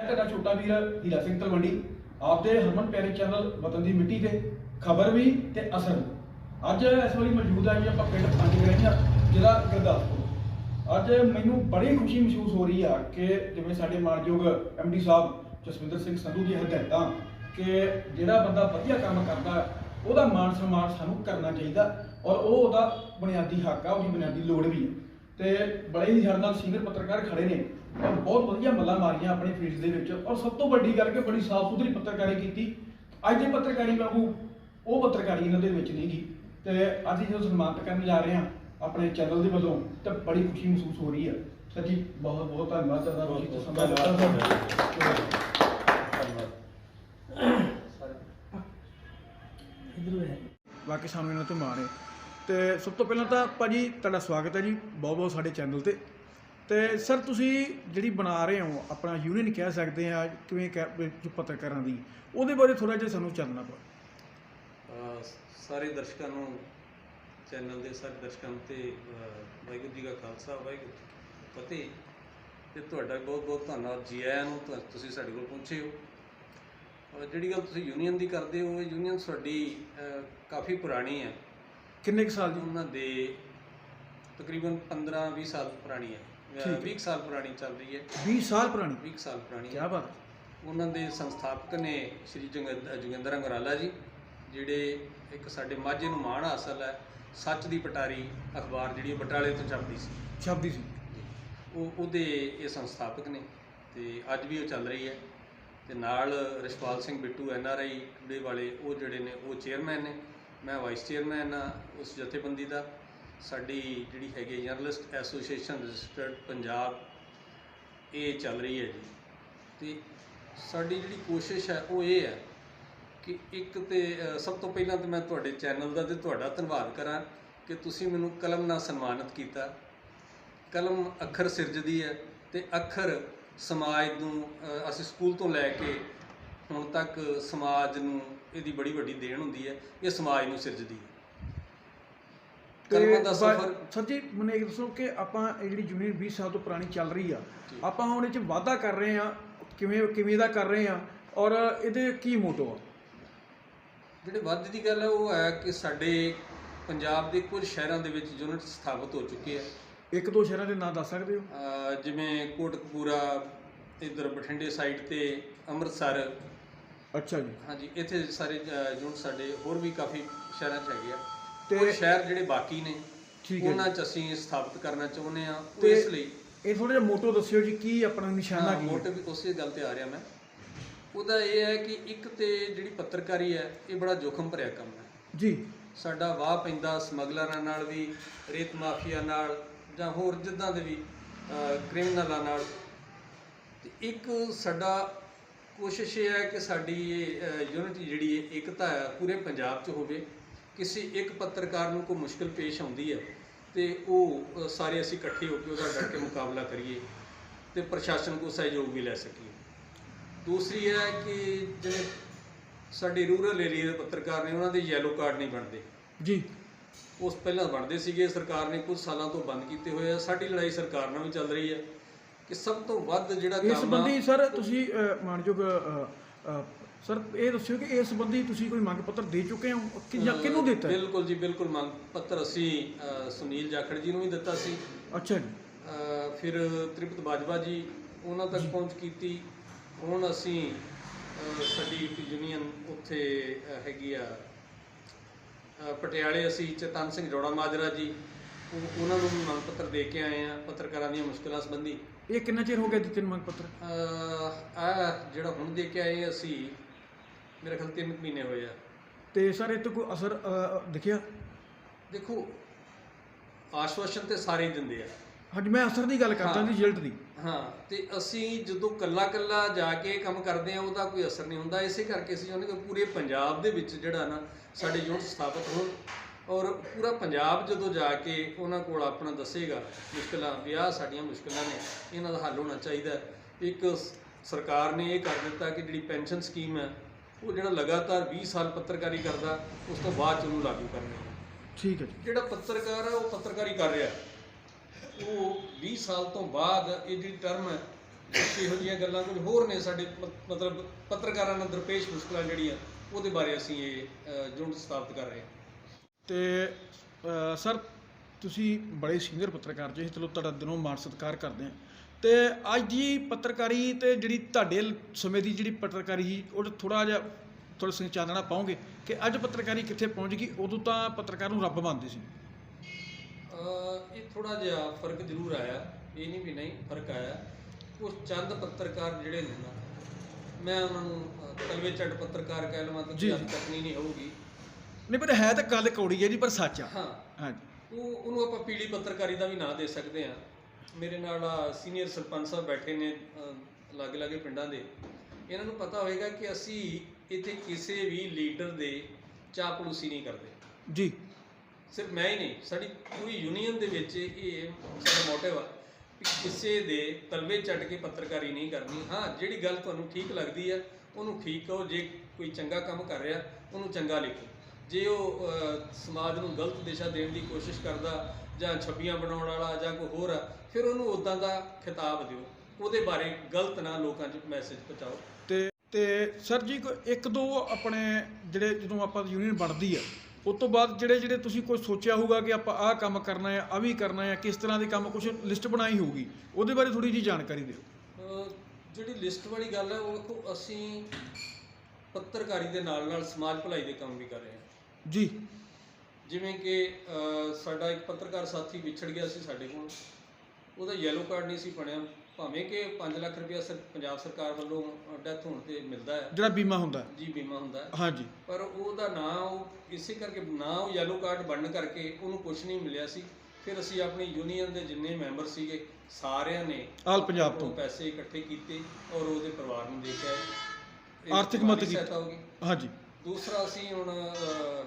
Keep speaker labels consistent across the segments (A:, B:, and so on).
A: ਮੈਂ ਤੁਹਾਡਾ ਛੋਟਾ ਵੀਰ ਹੀਰਾ ਸਿੰਘ ਤਲਵੰਡੀ, ਆਪਦੇ ਹਰਮਨ ਪਿਆਰੇ ਚੈਨਲ ਵਤਨ ਦੀ ਮਿੱਟੀ ਤੇ ਖਬਰ ਵੀ ਤੇ ਅਸਰ ਵੀ। ਅੱਜ ਇਸ ਵਾਰੀ ਮੌਜੂਦ ਆ ਜੀ ਆਪਾਂ ਪਿੰਡ ਪੰਜ ਗ੍ਰਹਿਆਂ ਜ਼ਿਲ੍ਹਾ ਗੁਰਦਾਸਪੁਰ। ਅੱਜ ਮੈਨੂੰ ਬੜੀ ਖੁਸ਼ੀ ਮਹਿਸੂਸ ਹੋ ਰਹੀ ਆ ਕਿ ਜਿਵੇਂ ਸਾਡੇ ਮਾਨਯੋਗ ਐਮਡੀ ਸਾਹਿਬ ਜਸਵਿੰਦਰ ਸਿੰਘ ਸੰਧੂ ਦੀ ਹਦਾਇਤਾਂ ਕਿ ਜਿਹੜਾ ਬੰਦਾ ਵਧੀਆ ਕੰਮ ਕਰਦਾ, ਉਹਦਾ ਮਾਣ ਸਨਮਾਨ ਸਾਨੂੰ ਕਰਨਾ ਚਾਹੀਦਾ ਔਰ ਉਹ ਉਹਦਾ ਬੁਨਿਆਦੀ ਹੱਕ ਆ, ਉਹਦੀ ਬੁਨਿਆਦੀ ਲੋੜ ਵੀ ਹੈ ਤੇ ਬੜੇ ਹੀ ਸਾਡੇ ਨਾਲ ਸੀਨੀਅਰ ਪੱਤਰਕਾਰ ਖੜੇ ਨੇ। ਔਰ ਬਹੁਤ ਵਧੀਆ ਮੱਲਾਂ ਮਾਰੀਆਂ ਆਪਣੇ ਫੀਲਡ ਦੇ ਵਿੱਚ ਔਰ ਸਭ ਤੋਂ ਵੱਡੀ ਗੱਲ ਕਿ ਬੜੀ ਸਾਫ਼ ਸੁਥਰੀ ਪੱਤਰਕਾਰੀ ਕੀਤੀ। ਅੱਜ ਦੀ ਪੱਤਰਕਾਰੀ ਵਾਂਗੂ ਉਹ ਪੱਤਰਕਾਰੀ ਇਹਨਾਂ ਦੇ ਵਿੱਚ ਨਹੀਂ ਗਈ ਤੇ ਅੱਜ ਜਦੋਂ ਸਨਮਾਨਿਤ ਕਰਨ ਜਾ ਰਹੇ ਹਾਂ ਆਪਣੇ ਚੈਨਲ ਦੇ ਵੱਲੋਂ ਤਾਂ ਬੜੀ ਖੁਸ਼ੀ ਮਹਿਸੂਸ ਹੋ ਰਹੀ ਹੈ। ਸਰ ਜੀ ਬਹੁਤ ਬਹੁਤ ਧੰਨਵਾਦ ਤੁਹਾਡਾ। ਰੋਸ਼ੀ ਤੋਂ ਸਮਾਂ ਦਿੱਤਾ ਬਾਕੀ ਸਾਨੂੰ ਇਹਨਾਂ ਤੇ ਮਾਣ ਹੈ ਤੇ ਸਭ ਤੋਂ ਪਹਿਲਾਂ ਤਾਂ ਭਾਜੀ ਤੁਹਾਡਾ ਸਵਾਗਤ ਹੈ ਜੀ ਬਹੁਤ ਬਹੁਤ ਸਾਡੇ ਚੈਨਲ ਤੇ। ਤੇ ਸਰ ਤੁਸੀਂ ਜਿਹੜੀ ਬਣਾ ਰਹੇ ਹੋ ਆਪਣਾ ਯੂਨੀਅਨ ਕਹਿ ਸਕਦੇ ਆ ਕਿਵੇਂ ਜੋ ਪੱਤਰਕਾਰਾਂ ਦੀ ਉਹਦੇ ਬਾਰੇ ਥੋੜਾ ਜਿਹਾ ਸਾਨੂੰ ਚਾਨਣਾ ਪਾਓ
B: ਅਹ ਸਾਰੇ ਦਰਸ਼ਕਾਂ ਨੂੰ ਚੈਨਲ ਦੇ ਸਾਰੇ ਦਰਸ਼ਕਾਂ ਨੂੰ ਤੇ ਵਾਹਿਗੁਰੂ ਜੀ ਕਾ ਖਾਲਸਾ ਵਾਹਿਗੁਰੂ ਫਤਿਹ। ਤੇ ਤੁਹਾਡਾ ਬਹੁਤ ਬਹੁਤ ਧੰਨਵਾਦ ਜੀ ਆਇਆਂ ਨੂੰ ਤੁਸੀਂ ਸਾਡੇ ਕੋਲ ਪਹੁੰਚੇ ਹੋ। ਅਹ ਜਿਹੜੀ ਗੱਲ ਤੁਸੀਂ ਯੂਨੀਅਨ ਦੀ ਕਰਦੇ ਹੋ ਇਹ ਯੂਨੀਅਨ ਸਾਡੀ ਕਾਫੀ ਪੁਰਾਣੀ ਹੈ।
A: ਕਿੰਨੇ ਕੁ ਸਾਲ ਦੀ?
B: ਉਹਨਾਂ ਦੇ ਤਕਰੀਬਨ 15 20 ਸਾਲ ਪੁਰਾਣੀ ਹੈ।
A: ਠੀਕ ਹੈ।
B: 20 ਸਾਲ ਪੁਰਾਣੀ ਚੱਲ ਰਹੀ ਹੈ।
A: 20 ਸਾਲ ਪੁਰਾਣੀ?
B: 20 ਸਾਲ ਪੁਰਾਣੀ
A: ਕੀ ਬਾਤ ਹੈ।
B: ਉਹਨਾਂ ਦੇ ਸੰਸਥਾਪਕ ਨੇ ਸ਼੍ਰੀ ਜੋਗਿੰਦ- ਜੋਗਿੰਦਰ ਅੰਗਰਾਲਾ ਜੀ ਜਿਹੜੇ ਇੱਕ ਸਾਡੇ ਮਾਝੇ ਨੂੰ ਮਾਣ ਹਾਸਲ ਹੈ ਸੱਚ ਦੀ ਪਟਾਰੀ ਅਖਬਾਰ ਜਿਹੜੀ ਬਟਾਲੇ ਤੋਂ ਛਪਦੀ ਸੀ।
A: ਸ਼ਬਦੀ ਸੀ।
B: ਉਹ ਉਹਦੇ ਇਹ ਸੰਸਥਾਪਕ ਨੇ ਤੇ ਅੱਜ ਵੀ ਉਹ ਚੱਲ ਰਹੀ ਹੈ। ਤੇ ਨਾਲ Rishpal Singh Bittu N R I today ਵਾਲੇ ਉਹ ਜਿਹੜੇ ਨੇ ਉਹ ਚੇਅਰਮੈਨ ਨੇ। ਮੈਂ ਵਾਈਸ ਚੇਅਰਮੈਨ ਆ ਉਸ ਜਥੇਬੰਦੀ ਦਾ। ਸਾਡੀ ਜਿਹੜੀ ਹੈਗੀ ਜਰਨਲਿਸਟ ਐਸੋਸੀਏਸ਼ਨ ਰਜਿਸਟਰਡ ਪੰਜਾਬ, ਇਹ ਚੱਲ ਰਹੀ ਹੈ ਜੀ। ਤੇ ਸਾਡੀ ਜਿਹੜੀ ਕੋਸ਼ਿਸ਼ ਹੈ, ਉਹ ਇਹ ਹੈ ਕਿ ਇੱਕ ਤੇ ਸਭ ਤੋਂ ਪਹਿਲਾਂ ਤਾਂ ਮੈਂ ਤੁਹਾਡੇ ਚੈਨਲ ਦਾ ਤੇ ਤੁਹਾਡਾ ਧੰਨਵਾਦ ਕਰਾਂ ਕਿ ਤੁਸੀਂ ਮੈਨੂੰ ਕਲਮ ਨਾਲ ਸਨਮਾਨਿਤ ਕੀਤਾ। ਕਲਮ ਅੱਖਰ ਸਿਰਜਦੀ ਹੈ ਤੇ ਅੱਖਰ ਸਮਾਜ ਨੂੰ ਅਸੀਂ ਸਕੂਲ ਤੋਂ ਲੈ ਕੇ ਹੁਣ ਤੱਕ ਸਮਾਜ ਨੂੰ ਇਹਦੀ ਬੜੀ ਵੱਡੀ ਦੇਣ ਹੁੰਦੀ ਹੈ, ਇਹ ਸਮਾਜ ਨੂੰ ਸਿਰਜਦੀ ਹੈ। ਕਲਮਾਂ ਦਾ ਸਫ਼ਰ।
A: ਸਰ ਜੀ ਮੈਨੂੰ ਇਹ ਦੱਸੋ ਕਿ ਆਪਾਂ ਇਹ ਜਿਹੜੀ ਯੂਨੀਅਨ 20 ਸਾਲ ਤੋਂ ਪੁਰਾਣੀ ਚੱਲ ਰਹੀ ਆ। ਆਪਾਂ ਹੁਣ ਇਹ ਚ ਵਾਅਦਾ ਕਰ ਰਹੇ ਆ ਕਿਵੇਂ ਕਿਵੇਂ ਦਾ ਕਰ ਰਹੇ ਆ ਔਰ ਇਹਦੇ ਕੀ ਮੋਟੋ ਆ?
B: ਜਿਹੜੇ ਵੱਧ ਦੀ ਗੱਲ ਹੈ ਉਹ ਹੈ ਕਿ ਸਾਡੇ ਪੰਜਾਬ ਦੇ ਕੁਝ ਸ਼ਹਿਰਾਂ ਦੇ ਵਿੱਚ ਯੂਨਿਟ ਸਥਾਪਿਤ ਹੋ ਚੁੱਕੇ ਆ।
A: ਇੱਕ ਦੋ ਸ਼ਹਿਰਾਂ ਦੇ ਨਾਂ ਦੱਸ ਸਕਦੇ ਹੋ?
B: ਜਿਵੇਂ ਕੋਟਕਪੂਰਾ ਇਧਰ ਬਠਿੰਡੇ ਸਾਈਡ ਤੇ ਅੰਮ੍ਰਿਤਸਰ।
A: ਅੱਛਾ ਜੀ।
B: ਹਾਂਜੀ ਇੱਥੇ ਸਾਰੇ ਯੂਨਿਟ ਸਾਡੇ ਹੋਰ ਵੀ ਕਾਫੀ ਸ਼ਹਿਰਾਂ 'ਚ ਹੈਗੇ ਆ।
A: ਤੇ-
B: ਸ਼ਹਿਰ ਜਿਹੜੇ ਬਾਕੀ ਨੇ
A: ਠੀਕ ਹੈ
B: ਉਹਨਾਂ 'ਚ ਅਸੀਂ ਸਥਾਪਿਤ ਕਰਨਾ ਚਾਹੁੰਦੇ ਆ
A: ਤੇ
B: ਇਸ ਲਈ
A: ਇਹ ਥੋੜਾ ਜਿਹਾ ਮੋਟੋ ਦੱਸਿਓ ਜੀ ਕੀ ਆਪਣਾ ਨਿਸ਼ਾਨਾ ਕੀ ਹੈ?
B: ਮੋਟਿਵ ਉਸੇ ਗੱਲ ਤੇ ਆ ਰਿਹਾ ਮੈਂ। ਉਹਦਾ ਇਹ ਹੈ ਕਿ ਇੱਕ ਤੇ ਜਿਹੜੀ ਪੱਤਰਕਾਰੀ ਹੈ ਇਹ ਬੜਾ ਜੋਖਮ ਭਰਿਆ ਕੰਮ ਹੈ।
A: ਜੀ।
B: ਸਾਡਾ ਵਾਹ ਪੈਂਦਾ ਸਮਗਲਰਾਂ ਨਾਲ ਵੀ ਰੇਤ ਮਾਫੀਆ ਨਾਲ ਜਾਂ ਹੋਰ ਜਿੱਦਾਂ ਦੇ ਵੀ ਕ੍ਰਿਮੀਨਲਾਂ ਨਾਲ। ਤੇ ਇੱਕ ਸਾਡਾ ਕੋਸ਼ਿਸ਼ ਇਹ ਹੈ ਕਿ ਸਾਡੀ ਇਹ ਯੂਨਿਟੀ ਜਿਹੜੀ ਹੈ ਏਕਤਾ ਹੈ ਪੂਰੇ ਪੰਜਾਬ 'ਚ ਹੋਵੇ। ਕਿਸੇ ਇੱਕ ਪੱਤਰਕਾਰ ਨੂੰ ਕੋਈ ਮੁਸ਼ਕਲ ਪੇਸ਼ ਆਉਂਦੀ ਹੈ ਤੇ ਉਹ ਸਾਰੇ ਅਸੀਂ ਇਕੱਠੇ ਹੋ ਕੇ ਉਹਦਾ ਡਟ ਕੇ ਮੁਕਾਬਲਾ ਕਰੀਏ ਤੇ ਪ੍ਰਸ਼ਾਸਨ ਕੋ ਸਹਿਯੋਗ ਵੀ ਲੈ ਸਕੀਏ। ਦੂਸਰੀ ਹੈ ਕਿ ਜਿਹੜੇ ਸਾਡੇ ਰੂਰਲ ਏਰੀਆ ਦੇ ਪੱਤਰਕਾਰ ਨੇ ਉਹਨਾਂ ਦੇ ਯੈਲੋ ਕਾਰਡ ਨਹੀਂ ਬਣਦੇ।
A: ਜੀ।
B: ਉਸ ਪਹਿਲਾਂ ਬਣਦੇ ਸੀਗੇ ਸਰਕਾਰ ਨੇ ਕੁਝ ਸਾਲਾਂ ਤੋਂ ਬੰਦ ਕੀਤੇ ਹੋਏ ਆ। ਸਾਡੀ ਲੜਾਈ ਸਰਕਾਰ ਨਾਲ ਵੀ ਚੱਲ ਰਹੀ ਹੈ ਕਿ ਸਭ ਤੋਂ ਵੱਧ ਜਿਹੜਾ
A: ਇਸ
B: ਕੰਮ ਆ
A: ਸੰਬੰਧੀ ਸਰ ਤੁਸੀਂ ਮਾਨਯੋਗ ਸਰ ਇਹ ਦੱਸਿਓ ਕਿ ਇਸ ਸੰਬੰਧੀ ਤੁਸੀਂ ਕੋਈ ਮੰਗ ਪੱਤਰ ਦੇ ਚੁੱਕੇ ਹੋ ਕਿ ਜਾਂ ਕਿਹਨੂੰ ਦਿੱਤਾ ਹੈ?
B: ਬਿਲਕੁਲ ਜੀ ਬਿਲਕੁਲ ਮੰਗ ਪੱਤਰ ਅਸੀਂ ਅ, ਸੁਨੀਲ ਜਾਖੜ ਜੀ ਨੂੰ ਵੀ ਦਿੱਤਾ ਸੀ।
A: ਅੱਛਾ ਜੀ।
B: ਅ, ਫਿਰ ਤ੍ਰਿਪਤ ਬਾਜਵਾ ਜੀ ਉਹਨਾਂ ਤੱਕ ਪਹੁੰਚ ਕੀਤੀ। ਹੁਣ ਅਸੀਂ ਅ, ਸਾਡੀ ਇੱਕ ਯੂਨੀਅਨ ਉੱਥੇ ਅ, ਹੈਗੀ ਆ। ਅ, ਪਟਿਆਲੇ ਅਸੀਂ ਚਤਨ ਸਿੰਘ ਜੋੜਾ ਮਾਜਰਾ ਜੀ ਉਹ- ਉਹਨਾਂ ਨੂੰ ਵੀ ਮੰਗ ਪੱਤਰ ਦੇ ਕੇ ਆਏ ਆ ਪੱਤਰਕਾਰਾਂ ਦੀਆਂ ਮੁਸ਼ਕਲਾਂ ਸੰਬੰਧੀ।
A: ਇਹ ਕਿੰਨਾ ਚਿਰ ਹੋ ਗਿਆ ਦਿੱਤੇ ਨੂੰ ਮੰਗ ਪੱਤਰ?
B: ਆ ਜਿਹੜਾ ਹੁਣ ਦੇ ਕੇ ਆਏ ਅਸੀਂ ਮੇਰੇ ਖਿਆਲ ਤਿੰਨ ਕੁ ਮਹੀਨੇ ਹੋਏ ਆ।
A: ਤੇ ਸਰ ਇਹ ਤੋਂ ਕੋਈ ਅਸਰ ਅ, ਦਿਖਿਆ?
B: ਦੇਖੋ ਆਸ਼ਵਾਸਨ ਤੇ ਸਾਰੇ ਹੀ ਦਿੰਦੇ ਆ।
A: ਹਾਂਜੀ ਮੈਂ ਅਸਰ ਦੀ ਗੱਲ ਕਰਦਾ
B: ਹਾਂ।
A: ਜੀ ਰਿਜ਼ਲਟ ਦੀ।
B: ਹਾਂ ਤੇ ਅਸੀਂ ਜਦੋਂ ਕੱਲਾ ਕੱਲਾ ਜਾ ਕੇ ਕੰਮ ਕਰਦੇ ਆ ਉਹਦਾ ਕੋਈ ਅਸਰ ਨਹੀਂ ਹੁੰਦਾ। ਇਸੇ ਕਰਕੇ ਅਸੀਂ ਚਾਹੁੰਦੇ ਕਿ ਪੂਰੇ ਪੰਜਾਬ ਦੇ ਵਿੱਚ ਜਿਹੜਾ ਨਾ ਸਾਡੇ ਯੂਨਿਟ ਸਥਾਪਿਤ ਹੋਣ ਔਰ ਪੂਰਾ ਪੰਜਾਬ ਜਦੋਂ ਜਾ ਕੇ ਉਹਨਾਂ ਕੋਲ ਆਪਣਾ ਦੱਸੇਗਾ ਮੁਸ਼ਕਲਾਂ ਵੀ ਆਹ ਸਾਡੀਆਂ ਮੁਸ਼ਕਲਾਂ ਨੇ ਇਹਨਾਂ ਦਾ ਹੱਲ ਹੋਣਾ ਚਾਹੀਦਾ ਹੈ। ਇੱਕ ਸ- ਸਰਕਾਰ ਨੇ ਇਹ ਕਰ ਦਿੱਤਾ ਕਿ ਜਿਹੜੀ ਪੈਨਸ਼ਨ ਸਕੀਮ ਹੈ ਉਹ ਜਿਹੜਾ ਲਗਾਤਾਰ 20 ਸਾਲ ਪੱਤਰਕਾਰੀ ਕਰਦਾ ਉਸ ਤੋਂ ਬਾਅਦ ਚ ਉਹਨੂੰ ਲਾਗੂ ਕਰਨੀ ਹੈ।
A: ਠੀਕ ਹੈ ਜੀ।
B: ਜਿਹੜਾ ਪੱਤਰਕਾਰ ਹੈ ਉਹ ਪੱਤਰਕਾਰੀ ਕਰ ਰਿਹਾ ਉਹ 20 ਸਾਲ ਤੋਂ ਬਾਅਦ ਇਹ ਜਿਹੜੀ ਟਰਮ ਹੈ ਇਹੋ ਜਿਹੀਆਂ ਗੱਲਾਂ ਕੁਝ ਹੋਰ ਨੇ ਸਾਡੇ ਮਤਲਬ ਪੱਤਰਕਾਰਾਂ ਨਾਲ ਦਰਪੇਸ਼ ਮੁਸ਼ਕਲਾਂ ਜਿਹੜੀਆਂ ਉਹਦੇ ਬਾਰੇ ਅਸੀਂ ਇਹ ਯੂਨਿਟ ਸਥਾਪਿਤ ਕਰ ਰਹੇ ਹਾਂ।
A: ਤੇ ਸਰ ਤੁਸੀਂ ਬੜੇ ਸੀਨੀਅਰ ਪੱਤਰਕਾਰ ਜੀ ਚਲੋ ਤੁਹਾਡਾ ਦਿਨੋਂ ਮਾਣ ਸਤਿਕਾਰ ਕਰਦੇ ਆ ਤੇ ਅੱਜ ਦੀ ਪੱਤਰਕਾਰੀ ਤੇ ਜਿਹੜੀ ਤੁਹਾਡੇ ਸਮੇਂ ਦੀ ਜਿਹੜੀ ਪੱਤਰਕਾਰੀ ਸੀ ਉਹ ਥੋੜਾ ਜਿਹਾ ਥੋੜਾ ਚਾਨਣਾ ਪਾਉਂਗੇ ਕਿ ਅੱਜ ਪੱਤਰਕਾਰੀ ਕਿੱਥੇ ਪਹੁੰਚ ਗਈ ਉਦੋਂ ਤਾਂ ਪੱਤਰਕਾਰ ਨੂੰ ਰੱਬ ਮੰਨਦੇ ਸੀ।
B: ਇਹ ਥੋੜਾ ਜਿਹਾ ਫ਼ਰਕ ਜ਼ਰੂਰ ਆਇਆ ਇਹ ਨਹੀਂ ਵੀ ਨਹੀਂ ਫ਼ਰਕ ਆਇਆ। ਕੁਝ ਚੰਦ ਪੱਤਰਕਾਰ ਜਿਹੜੇ ਨੇ ਨਾ ਮੈਂ ਉਹਨਾਂ ਨੂੰ ਅ, ਤਲਵੇ ਚੱਟ ਪੱਤਰਕਾਰ ਕਹਿ ਲਵਾਂ ਤਾਂ
A: ਜੀ,
B: ਕੋਈ
A: ਜੀ।
B: ਤਕਨੀ ਨਹੀਂ ਹੋਊਗੀ
A: ਨਹੀਂ ਪਰ ਹੈ ਤਾਂ ਗੱਲ ਕੌੜੀ ਹੈ ਜੀ ਪਰ ਸੱਚ ਆ।
B: ਹਾਂ।
A: ਹਾਂਜੀ।
B: ਉਹ ਉਹਨੂੰ ਆਪਾਂ ਪੀਲੀ ਪੱਤਰਕਾਰੀ ਦਾ ਵੀ ਨਾਂ ਦੇ ਸਕਦੇ ਹਾਂ। ਮੇਰੇ ਨਾਲ ਸੀਨੀਅਰ ਸਰਪੰਚ ਸਾਹਿਬ ਬੈਠੇ ਨੇ ਲਾਗੇ ਲਾਗੇ ਪਿੰਡਾਂ ਦੇ। ਇਹਨਾਂ ਨੂੰ ਪਤਾ ਹੋਏਗਾ ਕਿ ਅਸੀਂ ਇੱਥੇ ਕਿਸੇ ਵੀ ਲੀਡਰ ਦੇ ਚਾਪਲੂਸੀ ਨਹੀਂ ਕਰਦੇ।
A: ਜੀ।
B: ਸਿਰਫ ਮੈਂ ਹੀ ਨਹੀਂ ਸਾਡੀ ਪੂਰੀ ਯੂਨੀਅਨ ਦੇ ਵਿੱਚ ਇਹ ਸਾਡਾ ਮੋਟਿਵ ਆ ਕਿ ਕਿਸੇ ਦੇ ਤਲਵੇ ਚੱਟ ਕੇ ਪੱਤਰਕਾਰੀ ਨਹੀਂ ਕਰਨੀ। ਹਾਂ ਜਿਹੜੀ ਗੱਲ ਤੁਹਾਨੂੰ ਠੀਕ ਲੱਗਦੀ ਹੈ ਉਹਨੂੰ ਠੀਕ ਕਹੋ। ਜੇ ਕੋਈ ਚੰਗਾ ਕੰਮ ਕਰ ਰਿਹਾ ਉਹਨੂੰ ਚੰਗਾ ਲਿਖੋ। ਜੇ ਉਹ ਸਮਾਜ ਨੂੰ ਗਲਤ ਦਿਸ਼ਾ ਦੇਣ ਦੀ ਕੋਸ਼ਿਸ਼ ਕਰਦਾ ਜਾਂ ਛੱਬੀਆਂ ਬਣਾਉਣ ਵਾਲਾ ਜਾਂ ਕੋਈ ਹੋਰ ਆ ਫਿਰ ਉਹਨੂੰ ਉਦਾਂ ਦਾ ਖਿਤਾਬ ਦਿਓ। ਉਹਦੇ ਬਾਰੇ ਗਲਤ ਨਾ ਲੋਕਾਂ 'ਚ ਮੈਸੇਜ ਪਹੁੰਚਾਓ।
A: ਤੇ ਤੇ ਸਰ ਜੀ ਕੋਈ ਇੱਕ ਦੋ ਆਪਣੇ ਜਿਹੜੇ ਜਦੋਂ ਆਪਾਂ ਯੂਨੀਅਨ ਬਣਦੀ ਆ ਉਸ ਤੋਂ ਬਾਅਦ ਜਿਹੜੇ ਜਿਹੜੇ ਤੁਸੀਂ ਕੋਈ ਸੋਚਿਆ ਹੋਊਗਾ ਕਿ ਆਪਾਂ ਆਹ ਕੰਮ ਕਰਨਾ ਹੈ ਆ ਵੀ ਕਰਨਾ ਹੈ ਕਿਸ ਤਰ੍ਹਾਂ ਦੇ ਕੰਮ ਕੁਝ ਲਿਸਟ ਬਣਾਈ ਹੋਊਗੀ ਉਹਦੇ ਬਾਰੇ ਥੋੜੀ ਜੀ ਜਾਣਕਾਰੀ ਦਿਓ।
B: ਜਿਹੜੀ ਲਿਸਟ ਵਾਲੀ ਗੱਲ ਹੈ ਉਹ ਅਸੀਂ ਪੱਤਰਕਾਰੀ ਦੇ ਨਾਲ ਨਾਲ ਸਮਾਜ ਭਲਾਈ ਦੇ ਕੰਮ ਵੀ ਕਰ ਰਹੇ ਹਾਂ।
A: ਜੀ।
B: ਜਿਵੇਂ ਕਿ ਅਹ, ਸਾਡਾ ਇੱਕ ਪੱਤਰਕਾਰ ਸਾਥੀ ਵਿਛੜ ਗਿਆ ਸੀ ਸਾਡੇ ਕੋਲ। ਉਹਦਾ ਯੈਲੋ ਕਾਰਡ ਨਹੀਂ ਸੀ ਬਣਿਆ। ਭਾਵੇਂ ਕਿ 5 ਲੱਖ ਰੁਪਇਆ ਸਰ ਪੰਜਾਬ ਸਰਕਾਰ ਵੱਲੋਂ ਡੈਥ ਹੋਣ ਤੇ ਮਿਲਦਾ ਹੈ।
A: ਜਿਹੜਾ ਬੀਮਾ ਹੁੰਦਾ
B: ਜੀ ਬੀਮਾ ਹੁੰਦਾ ਹੈ।
A: ਹਾਂਜੀ।
B: ਪਰ ਉਹਦਾ ਨਾਂ ਉਹ ਇਸੇ ਕਰਕੇ ਨਾਂ ਉਹ ਯੈਲੋ ਕਾਰਡ ਬਣਨ ਕਰਕੇ ਉਹਨੂੰ ਕੁਝ ਨਹੀਂ ਮਿਲਿਆ ਸੀ। ਫਿਰ ਅਸੀਂ ਆਪਣੀ ਯੂਨੀਅਨ ਦੇ ਜਿੰਨੇ ਮੈਂਬਰ ਸੀਗੇ ਸਾਰਿਆਂ ਨੇ
A: ਆਲ ਪੰਜਾਬ ਤੋਂ।
B: ਉਹ ਪੈਸੇ ਇਕੱਠੇ ਕੀਤੇ ਔਰ ਉਹਦੇ ਪਰਿਵਾਰ ਨੂੰ ਦੇ ਕੇ ਆਏ। ਇਹ
A: ਆਰਥਿਕ ਮਦਦ ਕੀਤੀ।
B: ਸਹਾਇਤਾ ਹੋ ਗਈ।
A: ਹਾਂਜੀ।
B: ਦੂਸਰਾ ਅਸੀਂ ਹੁਣ ਅਹ,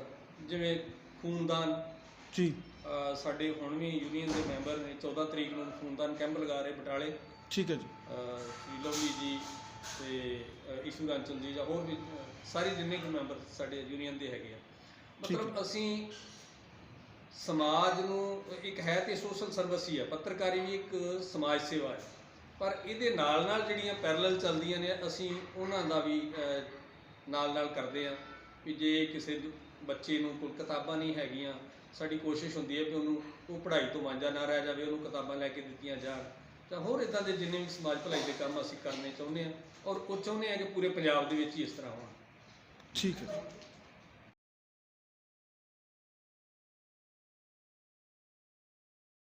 B: ਜਿਵੇਂ ਖੂਨਦਾਨ
A: ਜੀ।
B: ਅਹ, ਸਾਡੇ ਹੁਣ ਵੀ ਯੂਨੀਅਨ ਦੇ ਮੈਂਬਰ ਨੇ 14 ਤਰੀਕ ਨੂੰ ਖੂਨਦਾਨ ਕੈਂਪ ਲਗਾ ਰਹੇ ਬਟਾਲੇ।
A: ਠੀਕ ਹੈ ਜੀ।
B: ਲਵਲੀ ਜੀ ਤੇ ਅਹ, ਈਸ਼ੂ ਰਾਂਚਲ ਜੀ ਜਾਂ ਹੋਰ ਵੀ ਅਹ, ਸਾਰੇ ਜਿੰਨੇ ਕੁ ਮੈਂਬਰ ਸਾਡੇ ਯੂਨੀਅਨ ਦੇ ਹੈਗੇ ਆ।
A: ਠੀਕ
B: ਮਤਲਬ ਅਸੀਂ ਸਮਾਜ ਨੂੰ ਇੱਕ ਹੈ ਤੇ ਸੋਸ਼ਲ ਸਰਵਿਸ ਹੀ ਹੈ ਪੱਤਰਕਾਰੀ ਵੀ ਇੱਕ ਸਮਾਜ ਸੇਵਾ ਹੈ। ਪਰ ਇਹਦੇ ਨਾਲ ਨਾਲ ਜਿਹੜੀਆਂ ਪੈਰਲਲ ਚੱਲਦੀਆਂ ਨੇ ਅਸੀਂ ਉਹਨਾਂ ਦਾ ਵੀ ਅਹ, ਨਾਲ ਨਾਲ ਕਰਦੇ ਆ ਵੀ ਜੇ ਕਿਸੇ ਬੱਚੇ ਨੂੰ ਕੋਲ ਕਿਤਾਬਾਂ ਨਹੀਂ ਹੈਗੀਆਂ, ਸਾਡੀ ਕੋਸ਼ਿਸ਼ ਹੁੰਦੀ ਹੈ ਵੀ ਉਹਨੂੰ, ਉਹ ਪੜ੍ਹਾਈ ਤੋਂ ਵਾਂਝਾ ਨਾ ਰਹਿ ਜਾਵੇ, ਉਹਨੂੰ ਕਿਤਾਬਾਂ ਲੈ ਕੇ ਦਿੱਤੀਆਂ ਜਾਣ। ਤਾਂ ਹੋਰ ਇਦਾਂ ਦੇ ਜਿੰਨੇ ਵੀ ਸਮਾਜ ਭਲਾਈ ਦੇ ਕੰਮ ਅਸੀਂ ਕਰਨੇ ਚਾਹੁੰਦੇ ਆ ਔਰ ਉਹ ਚਾਹੁੰਦੇ ਆ ਕਿ ਪੂਰੇ ਪੰਜਾਬ ਦੇ ਵਿੱਚ ਹੀ ਇਸ ਤਰ੍ਹਾਂ ਹੋਣ।
A: ਠੀਕ ਹੈ